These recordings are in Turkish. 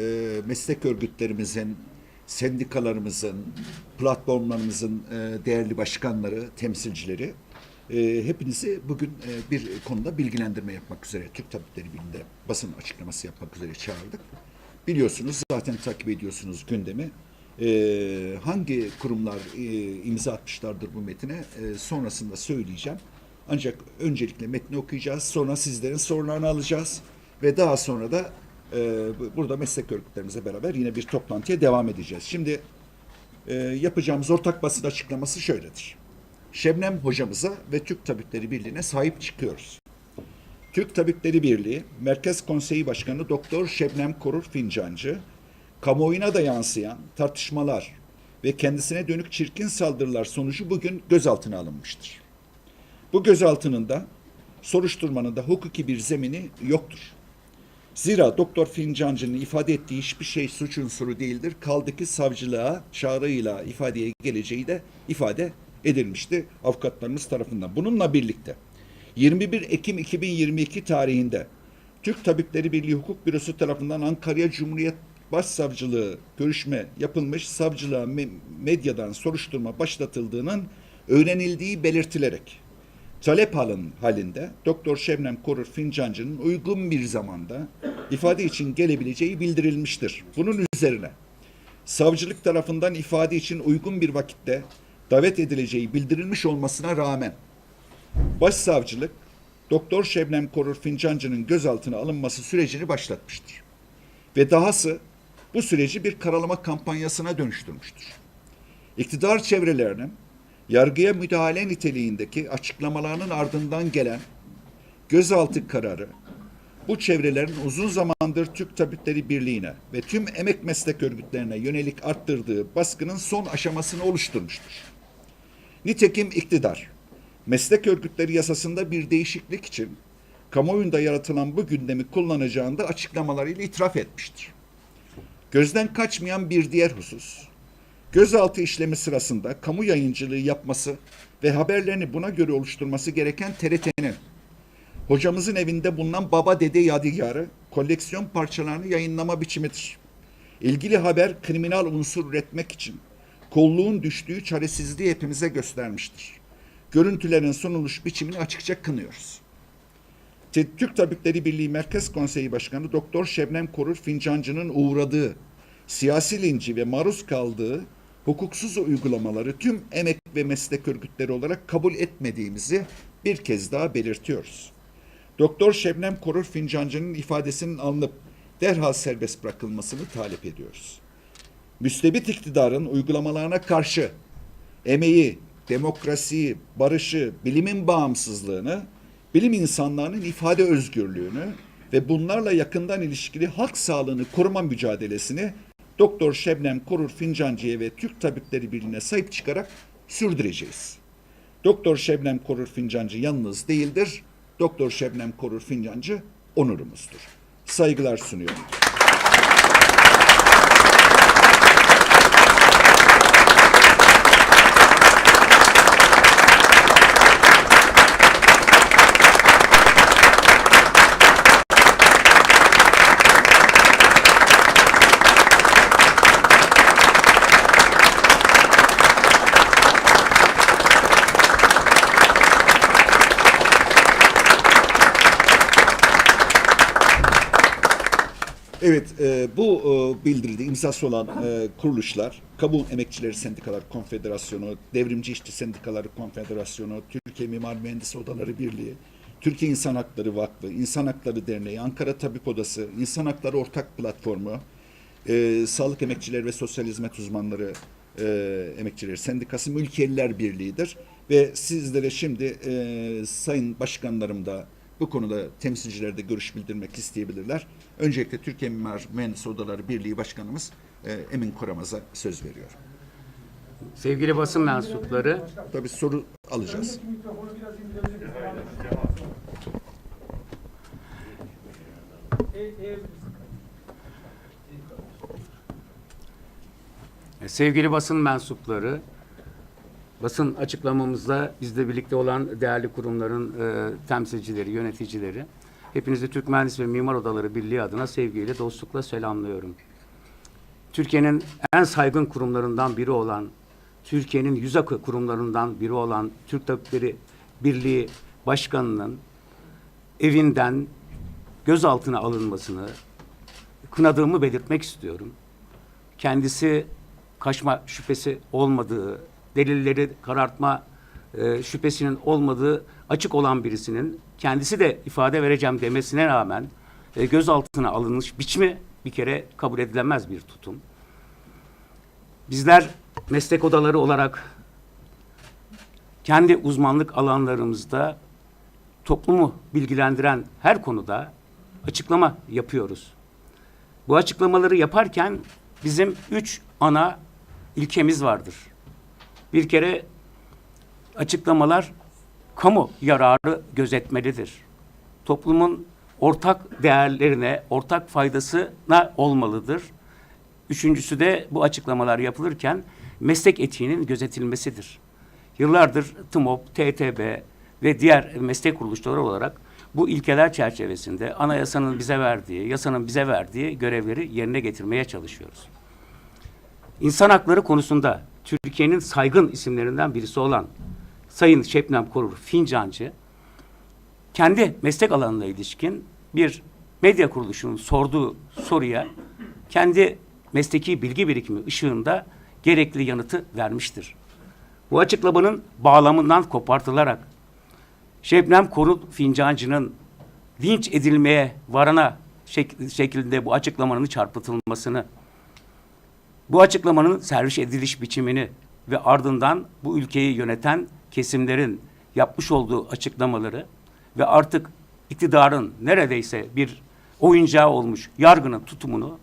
e, meslek örgütlerimizin, sendikalarımızın, platformlarımızın e, değerli başkanları, temsilcileri e, hepinizi bugün e, bir konuda bilgilendirme yapmak üzere Türk Tabipleri Birliği'nde basın açıklaması yapmak üzere çağırdık. Biliyorsunuz zaten takip ediyorsunuz gündemi. E, hangi kurumlar e, imza atmışlardır bu metine e, sonrasında söyleyeceğim. Ancak öncelikle metni okuyacağız, sonra sizlerin sorularını alacağız ve daha sonra da e, bu- burada meslek örgütlerimize beraber yine bir toplantıya devam edeceğiz. Şimdi e, yapacağımız ortak basın açıklaması şöyledir. Şebnem hocamıza ve Türk Tabipleri Birliği'ne sahip çıkıyoruz. Türk Tabipleri Birliği Merkez Konseyi Başkanı Doktor Şebnem Korur Fincancı, kamuoyuna da yansıyan tartışmalar ve kendisine dönük çirkin saldırılar sonucu bugün gözaltına alınmıştır. Bu gözaltının da soruşturmanın da hukuki bir zemini yoktur. Zira Doktor Fincancı'nın ifade ettiği hiçbir şey suç unsuru değildir. Kaldı ki savcılığa çağrıyla ifadeye geleceği de ifade edilmişti avukatlarımız tarafından. Bununla birlikte 21 Ekim 2022 tarihinde Türk Tabipleri Birliği Hukuk Bürosu tarafından Ankara Cumhuriyet Başsavcılığı görüşme yapılmış savcılığa me- medyadan soruşturma başlatıldığının öğrenildiği belirtilerek talep halin halinde Doktor Şebnem Korur Fincancı'nın uygun bir zamanda ifade için gelebileceği bildirilmiştir. Bunun üzerine savcılık tarafından ifade için uygun bir vakitte davet edileceği bildirilmiş olmasına rağmen Başsavcılık Doktor Şebnem Korur Fincancı'nın gözaltına alınması sürecini başlatmıştır. Ve dahası bu süreci bir karalama kampanyasına dönüştürmüştür. İktidar çevrelerinin yargıya müdahale niteliğindeki açıklamalarının ardından gelen gözaltı kararı bu çevrelerin uzun zamandır Türk Tabipleri Birliği'ne ve tüm emek meslek örgütlerine yönelik arttırdığı baskının son aşamasını oluşturmuştur. Nitekim iktidar, meslek örgütleri yasasında bir değişiklik için kamuoyunda yaratılan bu gündemi kullanacağını da açıklamalarıyla itiraf etmiştir. Gözden kaçmayan bir diğer husus, gözaltı işlemi sırasında kamu yayıncılığı yapması ve haberlerini buna göre oluşturması gereken TRT'nin hocamızın evinde bulunan baba dede yadigarı koleksiyon parçalarını yayınlama biçimidir. İlgili haber kriminal unsur üretmek için kolluğun düştüğü çaresizliği hepimize göstermiştir. Görüntülerin sunuluş biçimini açıkça kınıyoruz. Türk Tabipleri Birliği Merkez Konseyi Başkanı Doktor Şebnem Korur Fincancı'nın uğradığı siyasi linci ve maruz kaldığı hukuksuz uygulamaları tüm emek ve meslek örgütleri olarak kabul etmediğimizi bir kez daha belirtiyoruz. Doktor Şebnem Korur Fincancı'nın ifadesinin alınıp derhal serbest bırakılmasını talep ediyoruz. Müstebit iktidarın uygulamalarına karşı emeği, demokrasiyi, barışı, bilimin bağımsızlığını, bilim insanlarının ifade özgürlüğünü ve bunlarla yakından ilişkili halk sağlığını koruma mücadelesini Doktor Şebnem Korur Fincancı'ya ve Türk Tabipleri Birliği'ne sahip çıkarak sürdüreceğiz. Doktor Şebnem Korur Fincancı yalnız değildir. Doktor Şebnem Korur Fincancı onurumuzdur. Saygılar sunuyorum. Evet, e, bu e, bildiride imzası olan e, kuruluşlar, Kamu Emekçileri Sendikalar Konfederasyonu, Devrimci İşçi Sendikaları Konfederasyonu, Türkiye Mimar Mühendis Odaları Birliği, Türkiye İnsan Hakları Vakfı, İnsan Hakları Derneği, Ankara Tabip Odası, İnsan Hakları Ortak Platformu, e, Sağlık Emekçileri ve Sosyal Hizmet Uzmanları e, Emekçileri Sendikası Mülkiyeliler Birliği'dir. Ve sizlere şimdi e, sayın başkanlarım da bu konuda temsilciler de görüş bildirmek isteyebilirler. Öncelikle Türkiye Mimar Mühendis Odaları Birliği Başkanımız e, Emin Koramaz'a söz veriyor. Sevgili basın mensupları, Tabii soru alacağız. Sevgili basın mensupları, basın açıklamamızda bizle birlikte olan değerli kurumların e, temsilcileri, yöneticileri, hepinizi Türk Mühendis ve Mimar Odaları Birliği adına sevgiyle, dostlukla selamlıyorum. Türkiye'nin en saygın kurumlarından biri olan, Türkiye'nin yüz akı kurumlarından biri olan Türk Tabipleri Birliği Başkanı'nın evinden gözaltına alınmasını kınadığımı belirtmek istiyorum. Kendisi kaçma şüphesi olmadığı, delilleri karartma e, şüphesinin olmadığı açık olan birisinin kendisi de ifade vereceğim demesine rağmen e, gözaltına alınmış biçimi bir kere kabul edilemez bir tutum. Bizler meslek odaları olarak kendi uzmanlık alanlarımızda toplumu bilgilendiren her konuda açıklama yapıyoruz. Bu açıklamaları yaparken bizim üç ana ilkemiz vardır. Bir kere açıklamalar kamu yararı gözetmelidir. Toplumun ortak değerlerine, ortak faydasına olmalıdır. Üçüncüsü de bu açıklamalar yapılırken meslek etiğinin gözetilmesidir. Yıllardır TMOP, TTB ve diğer meslek kuruluşları olarak bu ilkeler çerçevesinde anayasanın bize verdiği, yasanın bize verdiği görevleri yerine getirmeye çalışıyoruz. İnsan hakları konusunda Türkiye'nin saygın isimlerinden birisi olan Sayın Şebnem Korur Fincancı kendi meslek alanına ilişkin bir medya kuruluşunun sorduğu soruya kendi mesleki bilgi birikimi ışığında gerekli yanıtı vermiştir. Bu açıklamanın bağlamından kopartılarak Şebnem Korur Fincancı'nın linç edilmeye varana şek- şekilde bu açıklamanın çarpıtılmasını, bu açıklamanın servis ediliş biçimini ve ardından bu ülkeyi yöneten kesimlerin yapmış olduğu açıklamaları ve artık iktidarın neredeyse bir oyuncağı olmuş yargının tutumunu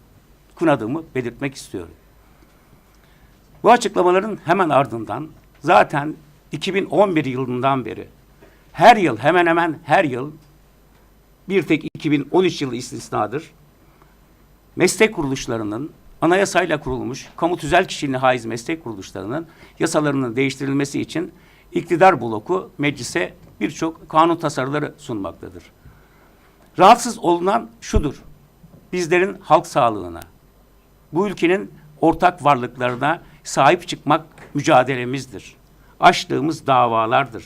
kınadığımı belirtmek istiyorum. Bu açıklamaların hemen ardından zaten 2011 yılından beri her yıl hemen hemen her yıl bir tek 2013 yılı istisnadır. Meslek kuruluşlarının anayasayla kurulmuş kamu tüzel kişiliğine haiz meslek kuruluşlarının yasalarının değiştirilmesi için iktidar bloku meclise birçok kanun tasarıları sunmaktadır. Rahatsız olunan şudur. Bizlerin halk sağlığına, bu ülkenin ortak varlıklarına sahip çıkmak mücadelemizdir. Açtığımız davalardır.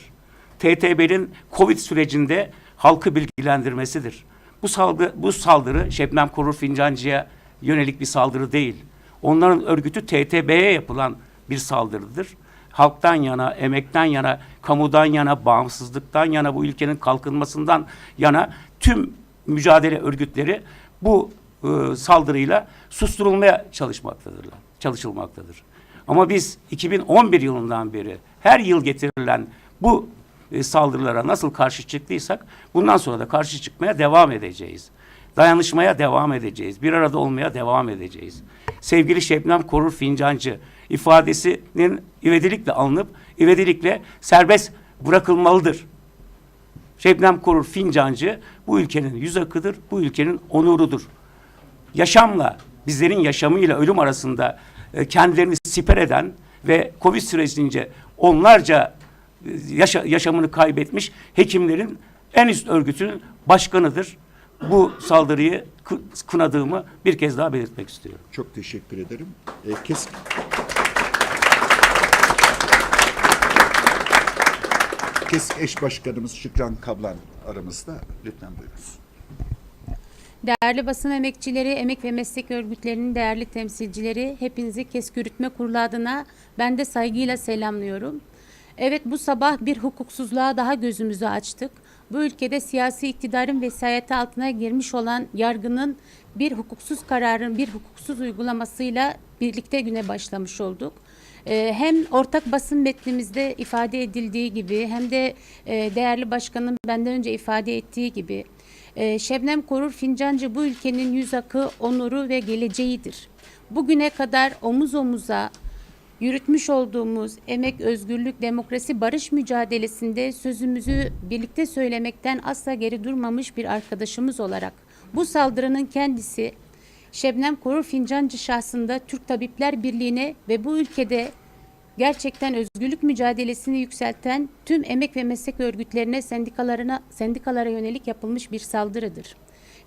TTB'nin Covid sürecinde halkı bilgilendirmesidir. Bu salgı, bu saldırı Şebnem Korur Fincancı'ya yönelik bir saldırı değil. Onların örgütü TTB'ye yapılan bir saldırıdır. Halktan yana, emekten yana, kamudan yana, bağımsızlıktan yana, bu ülkenin kalkınmasından yana tüm mücadele örgütleri bu e, saldırıyla susturulmaya çalışmaktadırlar, çalışılmaktadır. Ama biz 2011 yılından beri her yıl getirilen bu e, saldırılara nasıl karşı çıktıysak bundan sonra da karşı çıkmaya devam edeceğiz. Dayanışmaya devam edeceğiz. Bir arada olmaya devam edeceğiz. Sevgili Şebnem Korur Fincancı ifadesinin ivedilikle alınıp ivedilikle serbest bırakılmalıdır. Şebnem Korur Fincancı bu ülkenin yüz akıdır, bu ülkenin onurudur. Yaşamla, bizlerin yaşamıyla ölüm arasında e, kendilerini siper eden ve Covid sürecince onlarca e, yaşa- yaşamını kaybetmiş hekimlerin en üst örgütünün başkanıdır. Bu saldırıyı kı- kınadığımı bir kez daha belirtmek istiyorum. Çok teşekkür ederim. E, kes... KESK eş başkanımız Şükran Kablan aramızda. Lütfen buyurunuz. Değerli basın emekçileri, emek ve meslek örgütlerinin değerli temsilcileri, hepinizi KESK Yürütme Kurulu adına ben de saygıyla selamlıyorum. Evet bu sabah bir hukuksuzluğa daha gözümüzü açtık. Bu ülkede siyasi iktidarın vesayeti altına girmiş olan yargının bir hukuksuz kararın, bir hukuksuz uygulamasıyla birlikte güne başlamış olduk. Ee, hem ortak basın metnimizde ifade edildiği gibi hem de e, değerli başkanım benden önce ifade ettiği gibi e, Şebnem Korur Fincancı bu ülkenin yüz akı, onuru ve geleceğidir. Bugüne kadar omuz omuza yürütmüş olduğumuz emek, özgürlük, demokrasi, barış mücadelesinde sözümüzü birlikte söylemekten asla geri durmamış bir arkadaşımız olarak bu saldırının kendisi Şebnem Korur Fincancı şahsında Türk Tabipler Birliği'ne ve bu ülkede gerçekten özgürlük mücadelesini yükselten tüm emek ve meslek örgütlerine, sendikalarına, sendikalara yönelik yapılmış bir saldırıdır.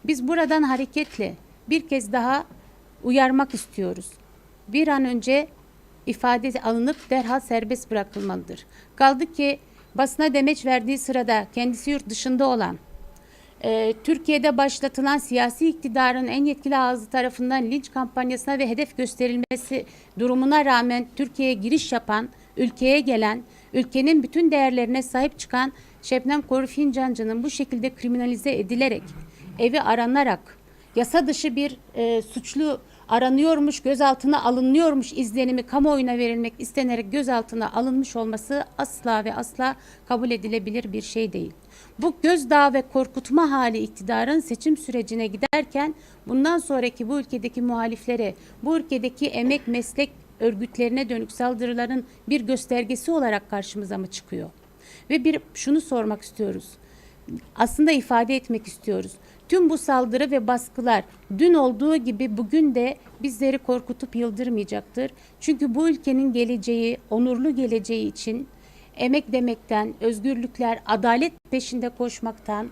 Biz buradan hareketle bir kez daha uyarmak istiyoruz. bir an önce ifade alınıp derhal serbest bırakılmalıdır. Kaldı ki basına demeç verdiği sırada kendisi yurt dışında olan e, Türkiye'de başlatılan siyasi iktidarın en yetkili ağzı tarafından linç kampanyasına ve hedef gösterilmesi durumuna rağmen Türkiye'ye giriş yapan, ülkeye gelen, ülkenin bütün değerlerine sahip çıkan Şebnem Korur Fincancı'nın bu şekilde kriminalize edilerek, evi aranarak, yasa dışı bir e, suçlu aranıyormuş, gözaltına alınıyormuş izlenimi kamuoyuna verilmek istenerek gözaltına alınmış olması asla ve asla kabul edilebilir bir şey değil. Bu gözdağı ve korkutma hali iktidarın seçim sürecine giderken bundan sonraki bu ülkedeki muhaliflere, bu ülkedeki emek meslek örgütlerine dönük saldırıların bir göstergesi olarak karşımıza mı çıkıyor? Ve bir şunu sormak istiyoruz aslında ifade etmek istiyoruz. Tüm bu saldırı ve baskılar dün olduğu gibi bugün de bizleri korkutup yıldırmayacaktır. Çünkü bu ülkenin geleceği, onurlu geleceği için emek demekten, özgürlükler, adalet peşinde koşmaktan,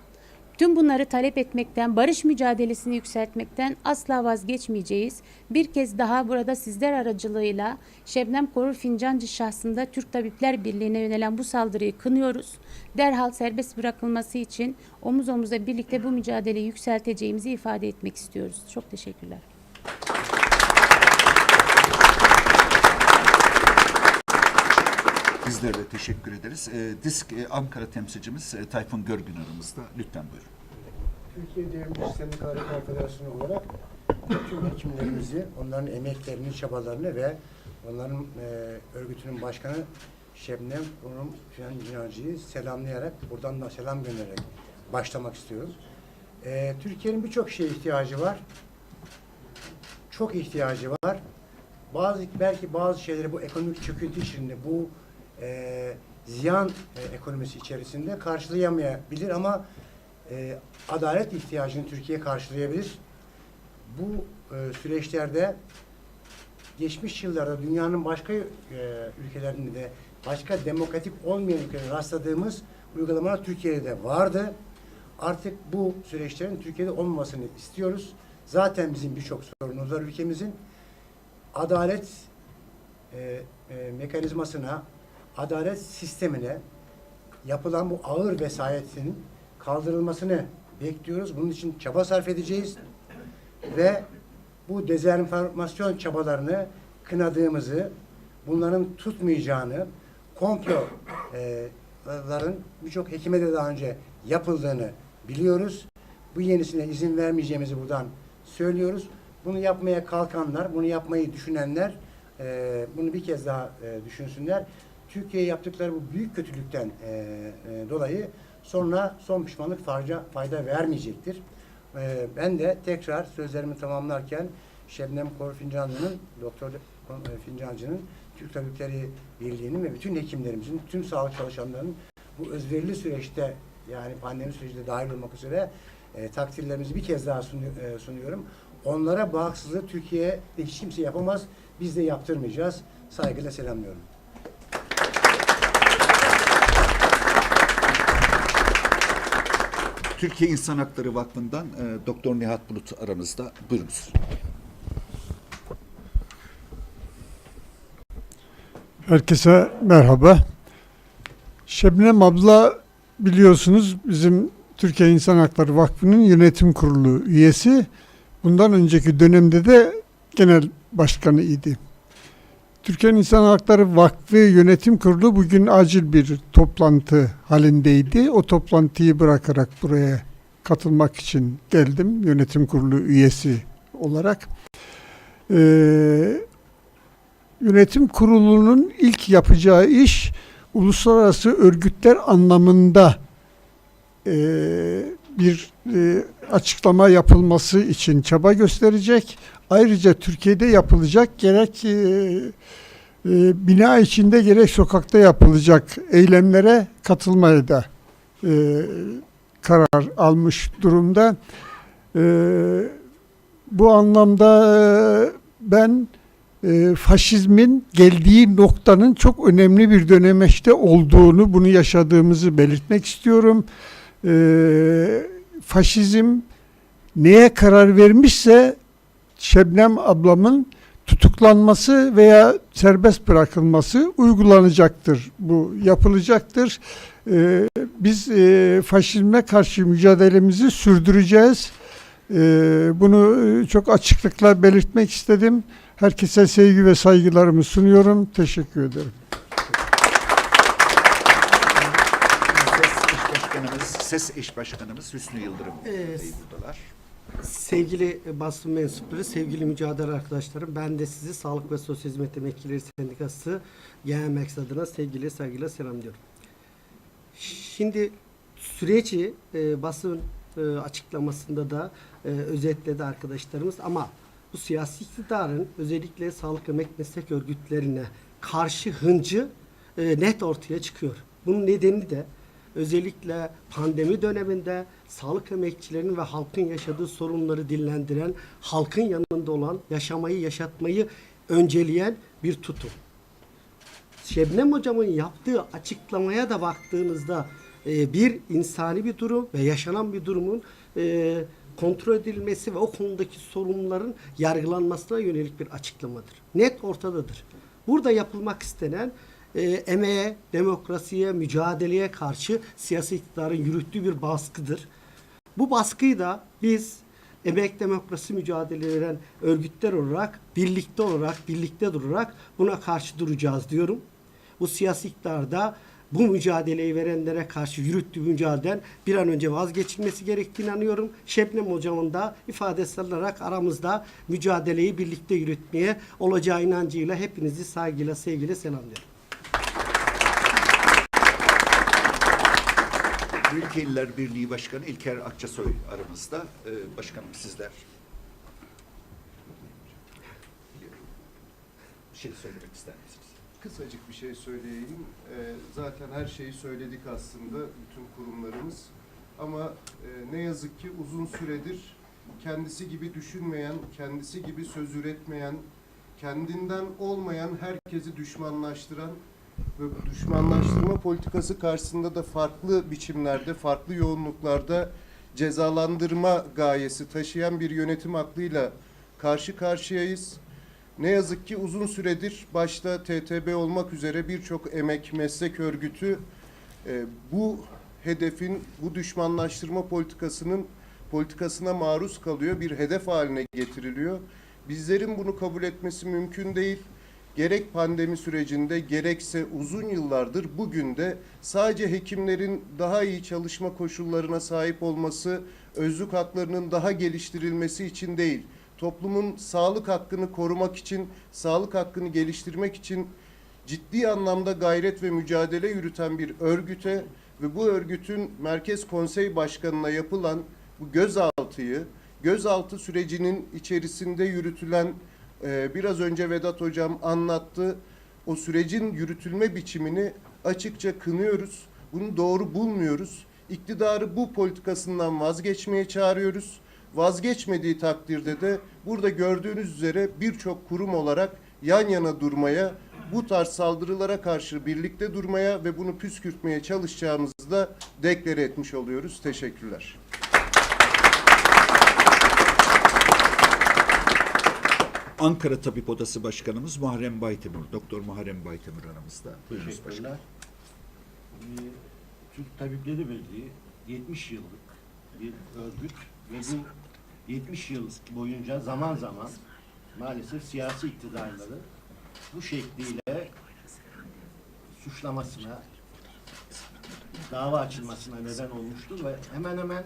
tüm bunları talep etmekten, barış mücadelesini yükseltmekten asla vazgeçmeyeceğiz. Bir kez daha burada sizler aracılığıyla Şebnem Korur Fincancı şahsında Türk Tabipler Birliği'ne yönelen bu saldırıyı kınıyoruz. Derhal serbest bırakılması için omuz omuza birlikte bu mücadeleyi yükselteceğimizi ifade etmek istiyoruz. Çok teşekkürler. Bizler de teşekkür ederiz. E, Disk e, Ankara temsilcimiz e, Tayfun Görgün aramızda. Lütfen buyurun. Türkiye Devrimci Sendikaları Konfederasyonu olarak tüm hekimlerimizi, onların emeklerini, çabalarını ve onların e, örgütünün başkanı Şebnem Fiyan Cinaci'yi selamlayarak, buradan da selam göndererek başlamak istiyorum. E, Türkiye'nin birçok şeye ihtiyacı var. Çok ihtiyacı var. Bazı belki bazı şeyleri bu ekonomik çöküntü içinde, bu e, ziyan e, ekonomisi içerisinde karşılayamayabilir ama e, adalet ihtiyacını Türkiye karşılayabilir. Bu e, süreçlerde geçmiş yıllarda dünyanın başka e, ülkelerinde de başka demokratik olmayan ülkelerde rastladığımız uygulamalar Türkiye'de de vardı. Artık bu süreçlerin Türkiye'de olmamasını istiyoruz. Zaten bizim birçok sorunumuz var ülkemizin. Adalet e, e, mekanizmasına, adalet sistemine yapılan bu ağır vesayetin kaldırılmasını bekliyoruz. Bunun için çaba sarf edeceğiz. Ve bu dezenformasyon çabalarını kınadığımızı, bunların tutmayacağını, komploların birçok hekime de daha önce yapıldığını biliyoruz. Bu yenisine izin vermeyeceğimizi buradan söylüyoruz. Bunu yapmaya kalkanlar, bunu yapmayı düşünenler e, bunu bir kez daha e, düşünsünler. Türkiye'ye yaptıkları bu büyük kötülükten e, e, dolayı sonra son pişmanlık fayda, fayda vermeyecektir. E, ben de tekrar sözlerimi tamamlarken Şebnem Kor Fincancı'nın, Doktor e, Fincancı'nın, Türk Tabipleri Birliği'nin ve bütün hekimlerimizin, tüm sağlık çalışanlarının bu özverili süreçte yani pandemi sürecinde dahil olmak üzere e, takdirlerimizi bir kez daha sunu- e, sunuyorum. Onlara bağımsızlığı Türkiye'de hiç kimse yapamaz. Biz de yaptırmayacağız. Saygıyla selamlıyorum. Türkiye İnsan Hakları Vakfı'ndan e, Doktor Nihat Bulut aramızda. Buyurunuz. Herkese merhaba. Şebnem abla biliyorsunuz bizim Türkiye İnsan Hakları Vakfı'nın yönetim kurulu üyesi. Bundan önceki dönemde de genel başkanı idi. Türkiye İnsan Hakları Vakfı Yönetim Kurulu bugün acil bir toplantı halindeydi. O toplantıyı bırakarak buraya katılmak için geldim yönetim kurulu üyesi olarak. Ee, yönetim kurulunun ilk yapacağı iş uluslararası örgütler anlamında e, bir e, açıklama yapılması için çaba gösterecek. Ayrıca Türkiye'de yapılacak gerek e, e, bina içinde gerek sokakta yapılacak eylemlere katılmaya da e, karar almış durumda. E, bu anlamda e, ben e, faşizmin geldiği noktanın çok önemli bir dönemeçte olduğunu, bunu yaşadığımızı belirtmek istiyorum. E, faşizm neye karar vermişse Şebnem ablamın tutuklanması veya serbest bırakılması uygulanacaktır. Bu yapılacaktır. Ee, biz e, faşizme karşı mücadelemizi sürdüreceğiz. Ee, bunu e, çok açıklıkla belirtmek istedim. Herkese sevgi ve saygılarımı sunuyorum. Teşekkür ederim. Ses eş başkanımız, ses eş başkanımız Hüsnü Yıldırım Evet. Buradalar. Sevgili basın mensupları, sevgili mücadele arkadaşlarım, ben de sizi Sağlık ve Sosyal Hizmet Emekçileri Sendikası Merkez adına sevgili saygıyla selamlıyorum. Şimdi süreci e, basın e, açıklamasında da e, özetledi arkadaşlarımız ama bu siyasi iktidarın özellikle sağlık emek meslek örgütlerine karşı hıncı e, net ortaya çıkıyor. Bunun nedeni de özellikle pandemi döneminde sağlık emekçilerinin ve halkın yaşadığı sorunları dillendiren, halkın yanında olan, yaşamayı, yaşatmayı önceleyen bir tutum. Şebnem hocamın yaptığı açıklamaya da baktığınızda e, bir insani bir durum ve yaşanan bir durumun e, kontrol edilmesi ve o konudaki sorunların yargılanmasına yönelik bir açıklamadır. Net ortadadır. Burada yapılmak istenen e, emeğe, demokrasiye, mücadeleye karşı siyasi iktidarın yürüttüğü bir baskıdır. Bu baskıyı da biz emek demokrasi mücadele veren örgütler olarak birlikte olarak birlikte durarak buna karşı duracağız diyorum. Bu siyasi iktidarda bu mücadeleyi verenlere karşı yürüttüğü mücadeleden bir an önce vazgeçilmesi gerektiğini inanıyorum. Şebnem hocamın da ifadesi alınarak aramızda mücadeleyi birlikte yürütmeye olacağı inancıyla hepinizi saygıyla sevgiyle selamlıyorum. Ülkeliler Birliği Başkanı İlker Akçasoy aramızda. Ee, başkanım sizler bir şey söylemek ister misiniz? Kısacık bir şey söyleyeyim. Ee, zaten her şeyi söyledik aslında bütün kurumlarımız. Ama e, ne yazık ki uzun süredir kendisi gibi düşünmeyen, kendisi gibi söz üretmeyen, kendinden olmayan herkesi düşmanlaştıran ve bu düşmanlaştırma politikası karşısında da farklı biçimlerde, farklı yoğunluklarda cezalandırma gayesi taşıyan bir yönetim aklıyla karşı karşıyayız. Ne yazık ki uzun süredir başta TTB olmak üzere birçok emek meslek örgütü e, bu hedefin, bu düşmanlaştırma politikasının politikasına maruz kalıyor, bir hedef haline getiriliyor. Bizlerin bunu kabul etmesi mümkün değil. Gerek pandemi sürecinde gerekse uzun yıllardır bugün de sadece hekimlerin daha iyi çalışma koşullarına sahip olması, özlük haklarının daha geliştirilmesi için değil, toplumun sağlık hakkını korumak için, sağlık hakkını geliştirmek için ciddi anlamda gayret ve mücadele yürüten bir örgüte ve bu örgütün Merkez Konsey Başkanı'na yapılan bu gözaltıyı, gözaltı sürecinin içerisinde yürütülen e, biraz önce Vedat Hocam anlattı. O sürecin yürütülme biçimini açıkça kınıyoruz. Bunu doğru bulmuyoruz. İktidarı bu politikasından vazgeçmeye çağırıyoruz. Vazgeçmediği takdirde de burada gördüğünüz üzere birçok kurum olarak yan yana durmaya, bu tarz saldırılara karşı birlikte durmaya ve bunu püskürtmeye çalışacağımızı da deklare etmiş oluyoruz. Teşekkürler. Ankara Tabip Odası Başkanımız Muharrem Baytemur, Doktor Muharrem Baytemur aramızda. Buyurunuz başkanım. Ee, Türk Tabipleri Birliği 70 yıllık bir örgüt ve bu 70 yıl boyunca zaman zaman maalesef siyasi iktidarları bu şekliyle suçlamasına, dava açılmasına neden olmuştur ve hemen hemen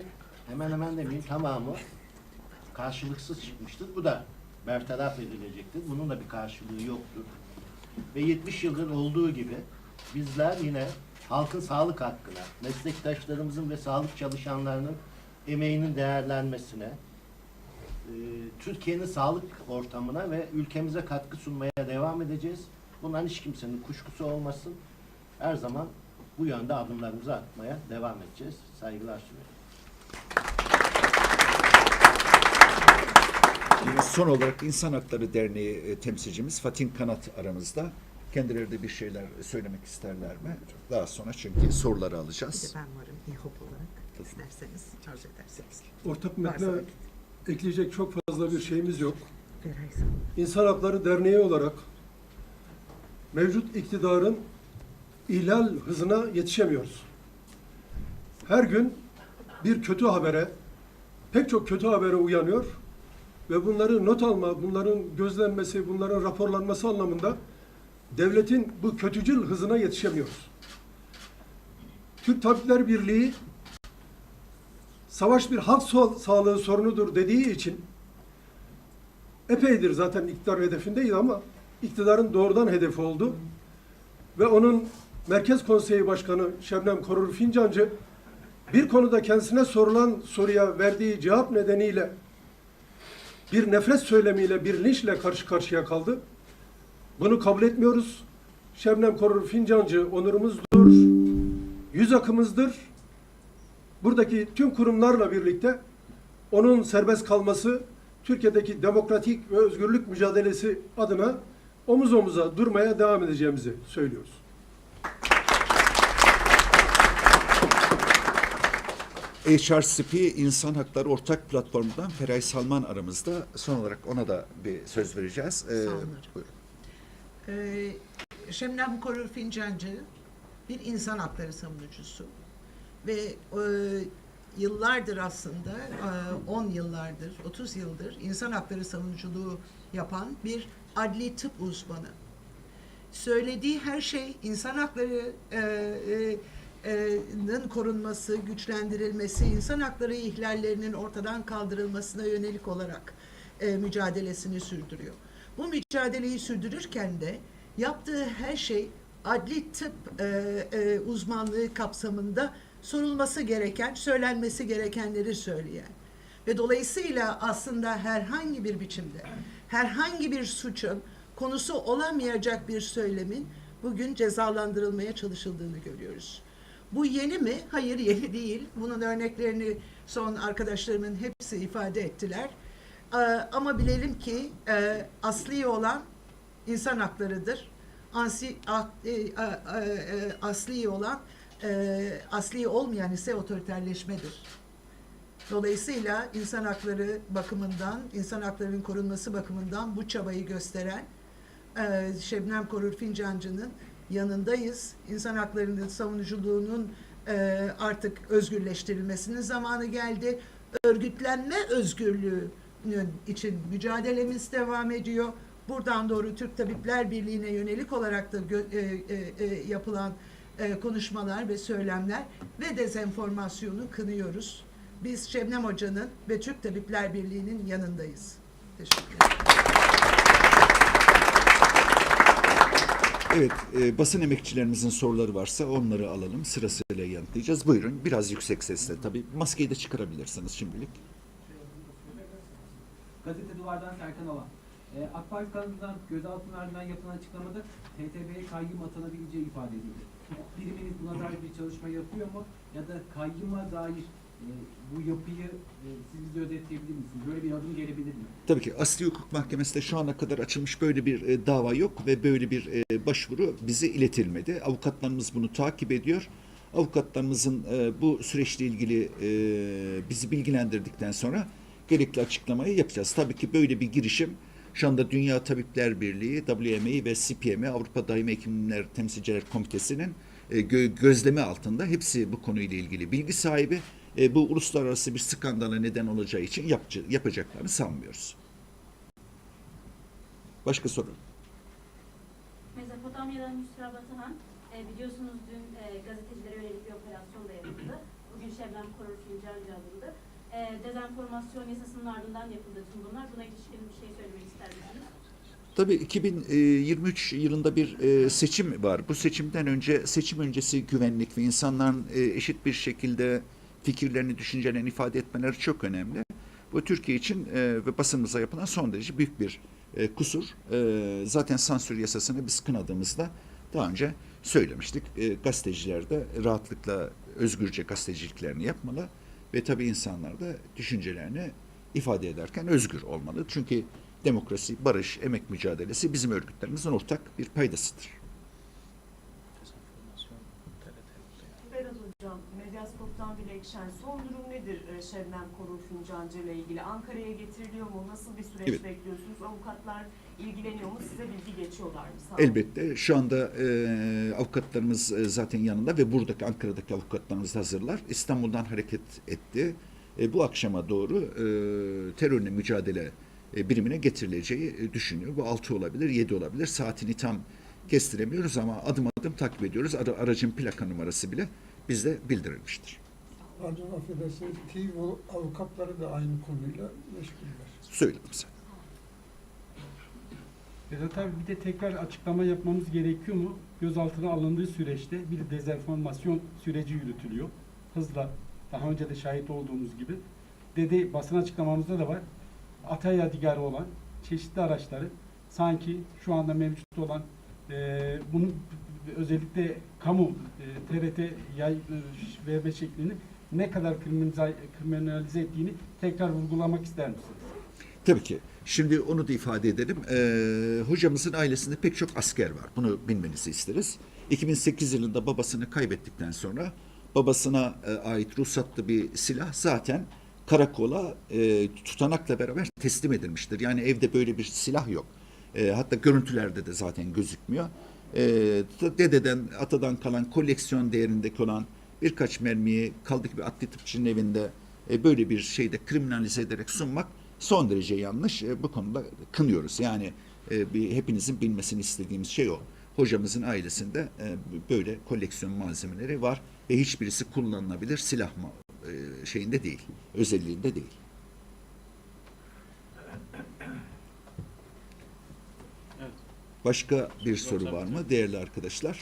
hemen hemen demeyeyim tamamı karşılıksız çıkmıştır. Bu da bertaraf edilecektir. Bunun da bir karşılığı yoktur. Ve 70 yıldır olduğu gibi bizler yine halkın sağlık hakkına, meslektaşlarımızın ve sağlık çalışanlarının emeğinin değerlenmesine, e, Türkiye'nin sağlık ortamına ve ülkemize katkı sunmaya devam edeceğiz. Bundan hiç kimsenin kuşkusu olmasın. Her zaman bu yönde adımlarımızı atmaya devam edeceğiz. Saygılar sunuyorum. Yine son olarak İnsan Hakları Derneği e, temsilcimiz Fatin Kanat aramızda. Kendileri de bir şeyler söylemek isterler mi? Daha sonra çünkü soruları alacağız. Ben varım İHOP olarak. İsterseniz arzu ederseniz. Ortak metne ekleyecek çok fazla bir şeyimiz yok. İnsan Hakları Derneği olarak mevcut iktidarın ihlal hızına yetişemiyoruz. Her gün bir kötü habere, pek çok kötü habere uyanıyor ve bunları not alma, bunların gözlenmesi, bunların raporlanması anlamında devletin bu kötücül hızına yetişemiyoruz. Türk Tabipler Birliği savaş bir halk sağlığı sorunudur dediği için epeydir zaten iktidar hedefindeydi ama iktidarın doğrudan hedefi oldu. Ve onun Merkez Konseyi Başkanı Şebnem Korur Fincancı bir konuda kendisine sorulan soruya verdiği cevap nedeniyle bir nefret söylemiyle, bir linçle karşı karşıya kaldı. Bunu kabul etmiyoruz. Şebnem Korur Fincancı onurumuzdur, yüz akımızdır. Buradaki tüm kurumlarla birlikte onun serbest kalması Türkiye'deki demokratik ve özgürlük mücadelesi adına omuz omuza durmaya devam edeceğimizi söylüyoruz. HRCP İnsan Hakları Ortak Platformu'ndan Feray Salman aramızda. Son olarak ona da bir söz vereceğiz. Ee, Sağ olun hocam. buyurun. Ee, Şemnem Korur Fincancı bir insan hakları savunucusu ve e, yıllardır aslında e, 10 yıllardır 30 yıldır insan hakları savunuculuğu yapan bir adli tıp uzmanı. Söylediği her şey insan hakları e, e, e, korunması, güçlendirilmesi, insan hakları ihlallerinin ortadan kaldırılmasına yönelik olarak mücadelesini sürdürüyor. Bu mücadeleyi sürdürürken de yaptığı her şey adli tıp uzmanlığı kapsamında sorulması gereken, söylenmesi gerekenleri söyleyen ve dolayısıyla aslında herhangi bir biçimde herhangi bir suçun konusu olamayacak bir söylemin bugün cezalandırılmaya çalışıldığını görüyoruz. Bu yeni mi? Hayır yeni değil. Bunun örneklerini son arkadaşlarımın hepsi ifade ettiler. Ee, ama bilelim ki e, asli olan insan haklarıdır. Ansi, a- e, e, asli olan, asli olmayan ise otoriterleşmedir. Dolayısıyla insan hakları bakımından, insan haklarının korunması bakımından bu çabayı gösteren Şebnem Korur Fincancı'nın yanındayız. İnsan haklarının savunuculuğunun e, artık özgürleştirilmesinin zamanı geldi. Örgütlenme özgürlüğünün için mücadelemiz devam ediyor. Buradan doğru Türk Tabipler Birliği'ne yönelik olarak da e, e, e, yapılan e, konuşmalar ve söylemler ve dezenformasyonu kınıyoruz. Biz Şebnem Hoca'nın ve Türk Tabipler Birliği'nin yanındayız. Teşekkür ederim. Evet, e, basın emekçilerimizin soruları varsa onları alalım. Sırasıyla yanıtlayacağız. Buyurun, biraz yüksek sesle tabii. Maskeyi de çıkarabilirsiniz şimdilik. Gazete Duvar'dan Serkan Alan. Ee, AK Parti kanadından gözaltının yapılan açıklamada TTB'ye kayyum atanabileceği ifade edildi. Hukuk biriminiz buna dair bir çalışma yapıyor mu? Ya da kayyuma dair e, bu yapıyı e, siz bize özetleyebilir misiniz? Böyle bir adım gelebilir mi? Tabii ki Asli Hukuk Mahkemesi'nde şu ana kadar açılmış böyle bir e, dava yok ve böyle bir e, başvuru bize iletilmedi. Avukatlarımız bunu takip ediyor. Avukatlarımızın bu süreçle ilgili bizi bilgilendirdikten sonra gerekli açıklamayı yapacağız. Tabii ki böyle bir girişim şu anda Dünya Tabipler Birliği, WMA ve CPM, Avrupa Daimi Hekimler Temsilciler Komitesi'nin gö- gözleme altında. Hepsi bu konuyla ilgili bilgi sahibi. E, bu uluslararası bir skandala neden olacağı için yapıcı, yapacaklarını sanmıyoruz. Başka soru? Mezopotamya'dan Müsra Batahan. E, biliyorsunuz dün e, gazetecilere yönelik bir operasyon da yapıldı. Bugün Şebnem Korur Fincancı alındı. E, dezenformasyon yasasının ardından yapıldı tüm bunlar. Buna ilişkin bir şey söylemek ister misiniz? Tabii 2023 yılında bir e, seçim var. Bu seçimden önce seçim öncesi güvenlik ve insanların e, eşit bir şekilde fikirlerini, düşüncelerini ifade etmeleri çok önemli. Bu Türkiye için e, ve basınımıza yapılan son derece büyük bir e, kusur. E, zaten sansür yasasını biz kınadığımızda daha önce söylemiştik. E, gazeteciler de rahatlıkla özgürce gazeteciliklerini yapmalı ve tabii insanlar da düşüncelerini ifade ederken özgür olmalı. Çünkü demokrasi, barış, emek mücadelesi bizim örgütlerimizin ortak bir paydasıdır. Berat Hocam, Medyaskop'tan bile Ekşen son durum nedir e, Şebnem Korur Fincancı ile ilgili? Ankara'ya getiriliyor mu? Nasıl bir süreç Evet. bekliyorsunuz? Avukatlar ilgileniyor mu? Size bilgi geçiyorlar mı? Sağ. Elbette şu anda e, avukatlarımız e, zaten yanında ve buradaki Ankara'daki avukatlarımız hazırlar. İstanbul'dan hareket etti. E, bu akşama doğru e, terörle mücadele e, birimine getirileceği e, düşünüyor. Bu 6 olabilir, 7 olabilir. Saatini tam kestiremiyoruz ama adım adım takip ediyoruz. Ara- aracın plaka numarası bile bizde bildirilmiştir. Pardon affedersiniz. TİV avukatları da aynı konuyla meşguller. Söyledim sana. Vedat abi bir de tekrar açıklama yapmamız gerekiyor mu? Gözaltına alındığı süreçte bir dezenformasyon süreci yürütülüyor. Hızla daha önce de şahit olduğumuz gibi. Dedi basın açıklamamızda da var. Atay Yadigarı olan çeşitli araçları sanki şu anda mevcut olan e, bunun özellikle kamu e, TRT yay e, verme şeklini ne kadar kriminalize, ettiğini tekrar vurgulamak ister misiniz? Tabii ki. Şimdi onu da ifade edelim. Ee, hocamızın ailesinde pek çok asker var. Bunu bilmenizi isteriz. 2008 yılında babasını kaybettikten sonra babasına e, ait ruhsatlı bir silah zaten karakola e, tutanakla beraber teslim edilmiştir. Yani evde böyle bir silah yok. E, hatta görüntülerde de zaten gözükmüyor. E, dededen, atadan kalan koleksiyon değerindeki olan birkaç mermiyi kaldı ki bir adli tıpçının evinde e, böyle bir şeyde kriminalize ederek sunmak son derece yanlış. E, bu konuda kınıyoruz. Yani e, bir hepinizin bilmesini istediğimiz şey o. Hocamızın ailesinde e, böyle koleksiyon malzemeleri var ve hiçbirisi kullanılabilir silah mı e, şeyinde değil, özelliğinde değil. Başka bir soru var mı değerli arkadaşlar?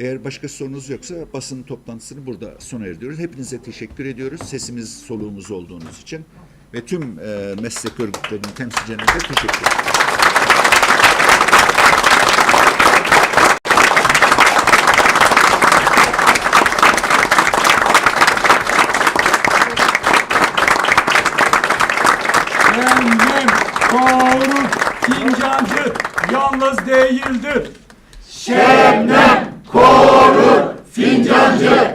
Eğer başka sorunuz yoksa basın toplantısını burada sona erdiriyoruz. Hepinize teşekkür ediyoruz. Sesimiz soluğumuz olduğunuz için ve tüm e, meslek örgütlerinin temsilcilerine de teşekkür. Şemnem Korur Fincancı yalnız değildir. Şebnem Yeah.